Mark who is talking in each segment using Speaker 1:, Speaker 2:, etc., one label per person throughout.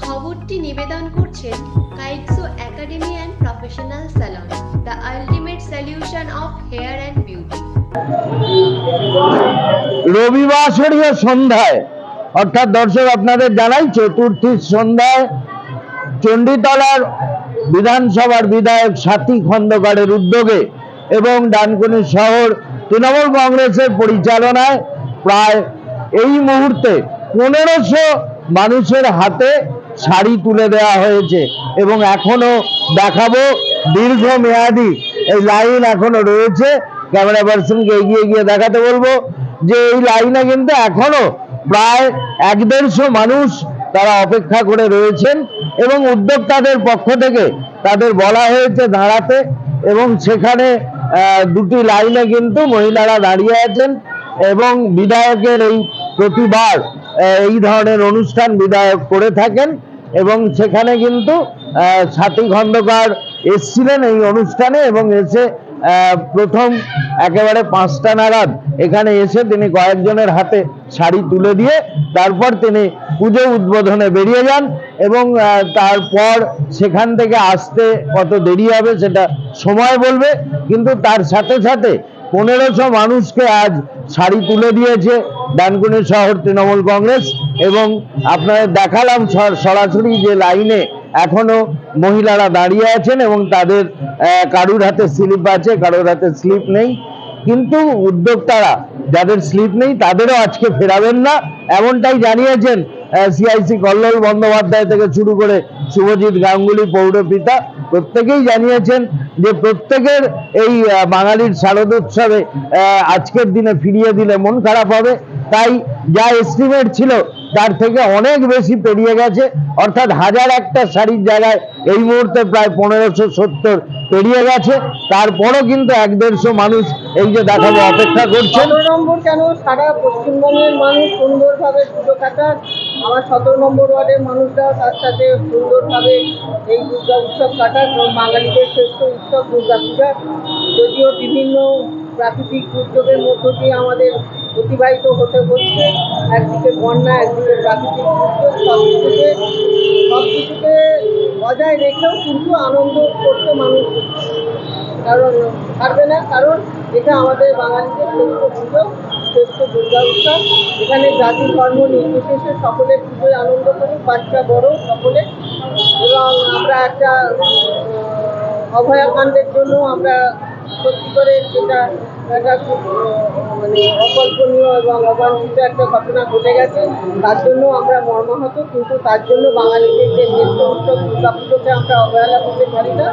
Speaker 1: খবরটি নিবেদন করছেন কাইটসো academy and professional salon, the ultimate solution of hair and beauty.
Speaker 2: রবিবাসরীয় সন্ধ্যায়, অর্থাৎ দর্শক আপনাদের জানাই চতুর্থীর সন্ধ্যায় চণ্ডীতলার বিধানসভার বিধায়ক সাথী খন্দকারের উদ্যোগে এবং ডানকুনি শহর তৃণমূল কংগ্রেসের পরিচালনায় প্রায় এই মুহূর্তে পনেরোশো মানুষের হাতে শাড়ি তুলে দেওয়া হয়েছে এবং এখনও দেখাবো দীর্ঘমেয়াদী এই লাইন এখনও রয়েছে। ক্যামেরা পার্সনকে এগিয়ে গিয়ে দেখাতে বলব যে এই লাইনে কিন্তু এখনও প্রায় এক দেড়শো মানুষ তারা অপেক্ষা করে রয়েছেন এবং উদ্যোক্তাদের পক্ষ থেকে তাদের বলা হয়েছে দাঁড়াতে এবং সেখানে দুটি লাইনে কিন্তু মহিলারা দাঁড়িয়ে আছেন এবং বিধায়কের এই প্রতিবার এই ধরনের অনুষ্ঠান বিধায়ক করে থাকেন। এবং সেখানে কিন্তু সাথী খন্দকার এসছিলেন এই অনুষ্ঠানে এবং এসে প্রথম একেবারে পাঁচটা নাগাদ এখানে এসে তিনি কয়েকজনের হাতে শাড়ি তুলে দিয়ে তারপর তিনি পুজো উদ্বোধনে বেরিয়ে যান এবং তারপর সেখান থেকে আসতে কত দেরি হবে সেটা সময় বলবে। কিন্তু তার সাথে সাথে পনেরোশো মানুষকে আজ শাড়ি তুলে দিয়েছে ডানকুনি শহর তৃণমূল কংগ্রেস। এবং আপনাদের দেখালাম সরাসরি যে লাইনে এখনও মহিলারা দাঁড়িয়ে আছেন এবং তাদের কারুর হাতে স্লিপ আছে, কারোর হাতে স্লিপ নেই। কিন্তু উদ্যোক্তারা যাদের স্লিপ নেই, তাদেরও আজকে ফেরাবেন না। এমনটাই জানিয়েছেন সিআইসি কল্লোল বন্দ্যোপাধ্যায় থেকে শুরু করে শুভজিৎ গাঙ্গুলি পৌরপিতা প্রত্যেকেই জানিয়েছেন যে প্রত্যেকের এই বাঙালির শারদোৎসবে আজকের দিনে ফিরিয়ে দিলে মন খারাপ হবে। তাই যা এস্টিমেট ছিল তার থেকে অনেক বেশি পেরিয়ে গেছে। অর্থাৎ হাজার একটা শাড়ির জায়গায় এই মুহূর্তে প্রায় পনেরোশো সত্তর পেরিয়ে গেছে। তারপরও কিন্তু এক দেড়শো মানুষ এই যে দেখাবো, অপেক্ষা করছেন।
Speaker 3: কেন? সারা পশ্চিমবঙ্গের মানুষ সুন্দরভাবে পুজো কাটান। আমার সতেরো নম্বর ওয়ার্ডের মানুষরাও তার সাথে সুন্দরভাবে এই দুর্গা উৎসব এবং বাঙালিদের শ্রেষ্ঠ উৎসব দুর্গা পূজা যদিও বিভিন্ন প্রাকৃতিক দুর্যোগের মধ্য দিয়ে আমাদের অতিবাহিত হতে হচ্ছে। একদিকে বন্যা, একদিকে প্রাকৃতিক দুর্যোগ সব কিছুকে সব কিছুকে বজায় রেখেও কিন্তু আনন্দ করতে মানুষ। কারণ পারবে না, কারণ এটা আমাদের বাঙালিদের শ্রেষ্ঠ পুজো, শ্রেষ্ঠ দুর্গা উৎসব। এখানে জাতি ধর্ম নির্বিশেষে সকলে পুজোয় আনন্দ করি বাচ্চা, বড় সকলে। এবং আমরা একটা অভয়াকাণ্ডের জন্য আমরা সত্যি করে যেটা একটা খুব মানে অকল্পনীয় এবং অবাঞ্ছিত একটা ঘটনা ঘটে গেছে। তার জন্য আমরা মর্মাহত, কিন্তু তার জন্য বাঙালিদের যে শ্রেষ্ঠ উৎসব দুর্গা পুজোকে আমরা অবহেলা করতে পারি না।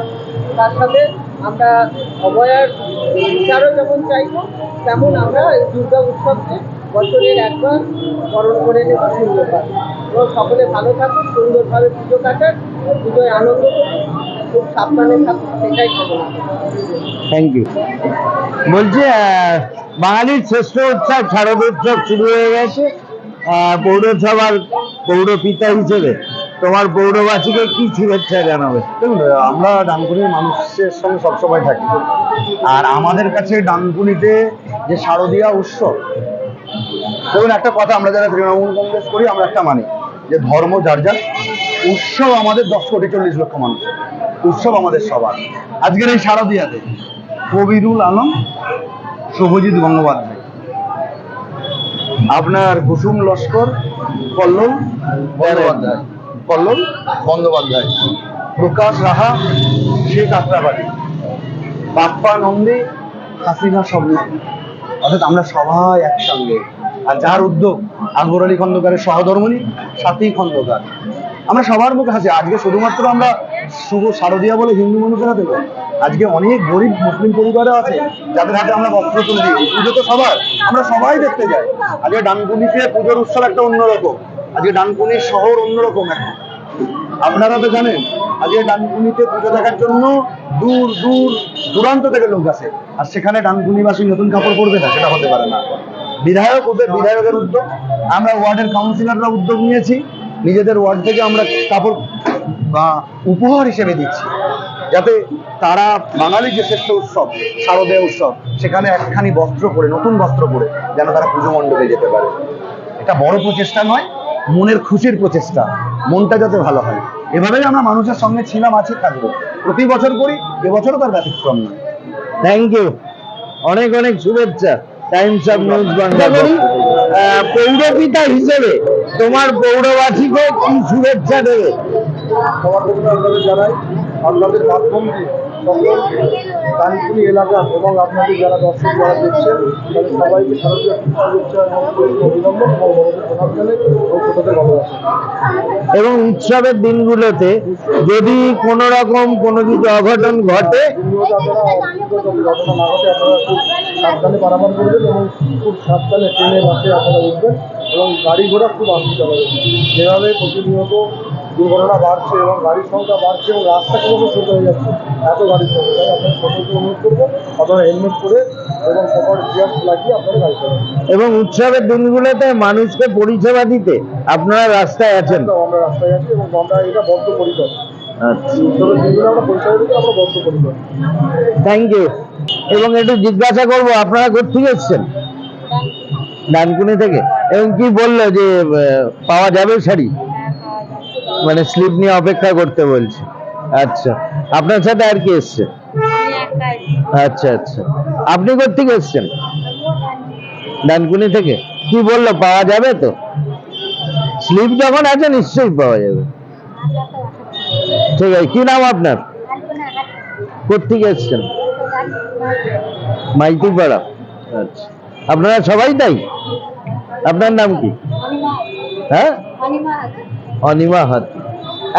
Speaker 3: তার সাথে আমরা অভয়ার বিচারও যেমন চাইব, তেমন আমরা এই দুর্গা উৎসবকে বছরের একবার স্মরণ করে নেব সুন্দরভাবে এবং সকলে ভালো থাকুন সুন্দরভাবে পুজো কাটান পুজোয় আনন্দ করুন খুব সাবধানে থাকুন সেটাই কামনা
Speaker 2: থ্যাংক ইউ বলছি বাঙালির শ্রেষ্ঠ উৎসব শারদ উৎসব শুরু হয়ে গেছে পৌরসভার পৌরপিতা হিসেবে। তোমার পৌরবাসীকে কি শুভেচ্ছা জানাবে?
Speaker 4: আমরা ডানকুনির মানুষের সঙ্গে সবসময় থাকি। আর আমাদের কাছে ডানকুনিতে যে শারদীয়া উৎসব, দেখুন, একটা কথা আমরা যারা তৃণমূল কংগ্রেস করি, আমরা একটা মানি যে ধর্ম যার যার, উৎসব আমাদের দশ কোটি চল্লিশ লক্ষ মানুষ। উৎসব আমাদের সবার। আজকের এই শারদীয়াতে কবিরুল আলম শুভজিৎ গঙ্গোপাধ্যায়। আপনার কুসুম লস্কর কল্লোল বন্দ্যোপাধ্যায় কল্লোল বন্দ্যোপাধ্যায় প্রকাশ রাহা শেখ আত্রাবাড়ি বাপ্পা নন্দী হাসিনা স্বপ্ন অর্থাৎ আমরা সবাই একসঙ্গে। আর যার উদ্যোগ আকবর আলী খন্দকারের সহধর্মণী সাথী খন্দকার। আমরা সবার মুখে হাসি। আজকে শুধুমাত্র আমরা শুভ শারদীয়া বলে হিন্দু মানুষের হাতে আজকে অনেক গরিব মুসলিম পরিবারও আছে, যাদের হাতে আমরা বস্ত্র তুলে দিই। পুজো তো সবার, আমরা সবাই দেখতে যাই। আজকে ডানকুনিতে পুজোর উৎসব একটা অন্যরকম। আজকে ডানকুনির শহর অন্যরকম এখন। আপনারা তো জানেন, আজকে ডানকুনিতে পুজো দেখার জন্য দূর দূর, দূরান্ত থেকে লোক আসে। আর সেখানে ডানকুনিবাসী নতুন কাপড় পরবে না, সেটা হতে পারে না। বিধায়ক ওদের বিধায়কের উদ্যোগ। আমরা ওয়ার্ডের কাউন্সিলররা উদ্যোগ নিয়েছি। নিজেদের ওয়ার্ড থেকে আমরা কাপড়, বা উপহার হিসেবে দিচ্ছি। যাতে তারা বাঙালির যে শ্রেষ্ঠ উৎসব, শারদীয় উৎসব, সেখানে একখানি বস্ত্র পরে, নতুন বস্ত্র পরে যেন তারা পুজো মণ্ডপে যেতে পারে। এটা বড় প্রচেষ্টা নয়,
Speaker 5: মনের খুশির প্রচেষ্টা। মনটা যাতে ভালো হয়। এভাবেই আমরা মানুষের সঙ্গে ছিলাম, আছে, থাকব। প্রতি বছর করি, এবছরও তার ব্যতিক্রম নয়।
Speaker 2: থ্যাংক ইউ অনেক অনেক শুভেচ্ছা। টাইমস অফ নিউজ বাংলা পৌরপিতা হিসেবে তোমার পৌরবাসীকে কি শুভেচ্ছা দেবে?
Speaker 5: সবার জন্য আপনাদের জানাই আপনাদের মাধ্যম দিয়ে। কানপুরি এলাকা এবং আপনাদের যারা দর্শক যারা দেখছেন তাদের সবাইকে শুভেচ্ছা এবং অভিনন্দন এবং প্রণাম জানাই এবং ছোটদের ভালোবাসা
Speaker 2: এবং উৎসবের দিনগুলোতে যদি কোনো রকম কোনো কিছু অঘটন ঘটে
Speaker 5: অসুবিধা সাবধানে পারাপার করবেন এবং খুব সাবধানে ট্রেনে বাসে আপনারা উঠবেন এবং গাড়ি ঘোড়া খুব আসতে চালাবেন যেভাবে প্রতিনিয়ত দুর্ঘটনা বাড়ছে এবং গাড়ির সংখ্যা বাড়ছে এবং রাস্তা কীভাবে ছোট হয়ে যাচ্ছে। এত গাড়ির সংখ্যা। তাই আপনারা সকলকে অনুরোধ করব আপনারা হেলমেট পরে এবং প্রপার গিয়ার লাগিয়ে আপনারা গাড়ি চালাবেন
Speaker 2: এবং উৎসবের দিনগুলোতে মানুষকে পরিষেবা দিতে আপনারা রাস্তায় আছেন।
Speaker 5: আমরা রাস্তায় আছি এবং আমরা এটা বদ্ধ পরিকর
Speaker 2: আচ্ছা।
Speaker 5: দিনগুলো আমরা পরিষেবা দিতে আমরা বদ্ধ পরিকর
Speaker 2: থ্যাংক ইউ এবং একটু জিজ্ঞাসা করব আপনারা কোথেকে এসছেন? ডানকুনি। থেকে। এবং কি বলল যে পাওয়া যাবে শাড়ি? মানে স্লিপ নিয়ে অপেক্ষা করতে বলছে। আচ্ছা আপনার সাথে আর কি এসছে? আচ্ছা আচ্ছা। আপনি কোথেকে এসছেন? ডানকুনি থেকে। কি বলল, পাওয়া যাবে তো? স্লিপ যখন আছে, নিশ্চয়ই পাওয়া যাবে। ঠিক আছে, কি নাম আপনার? কোথেকে এসছেন? মাইতিপাড়া। আচ্ছা। আপনারা সবাই তাই? আপনার নাম কি? হ্যাঁ? অনিমা হাতি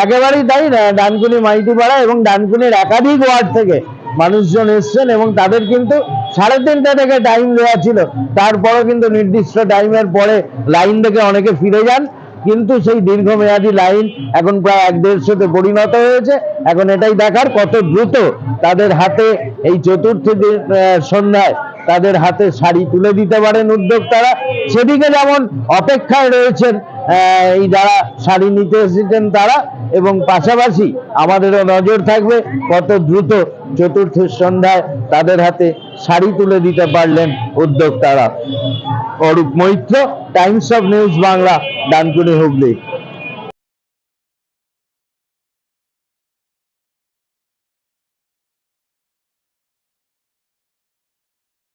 Speaker 2: একেবারেই তাই ডানকুনি মাইতিপাড়া এবং ডানকুনির একাধিক ওয়ার্ড থেকে মানুষজন এসছেন এবং তাদের কিন্তু সাড়ে তিনটা থেকে টাইম দেওয়া ছিল। তারপরও কিন্তু নির্দিষ্ট টাইমের পরে লাইন থেকে অনেকে ফিরে যান। কিন্তু সেই দীর্ঘমেয়াদী লাইন এখন প্রায় এক দেড়শোতে পরিণত হয়েছে। এখন এটাই দেখার কত দ্রুত তাদের হাতে এই চতুর্থ সন্ধ্যায় তাদের হাতে শাড়ি তুলে দিতে পারেন উদ্যোক্তারা। সেদিকে যেমন অপেক্ষায় রয়েছেন যারা শাড়ি নিতে এসেছেন তারা, এবং পাশাপাশি আমাদেরও নজর থাকবে কত দ্রুত চতুর্থ সন্ধ্যায় তাদের হাতে শাড়ি তুলে দিতে পারলেন উদ্যোক্তারা। Arup Maitra times of news Bangla Dankuni Hooghly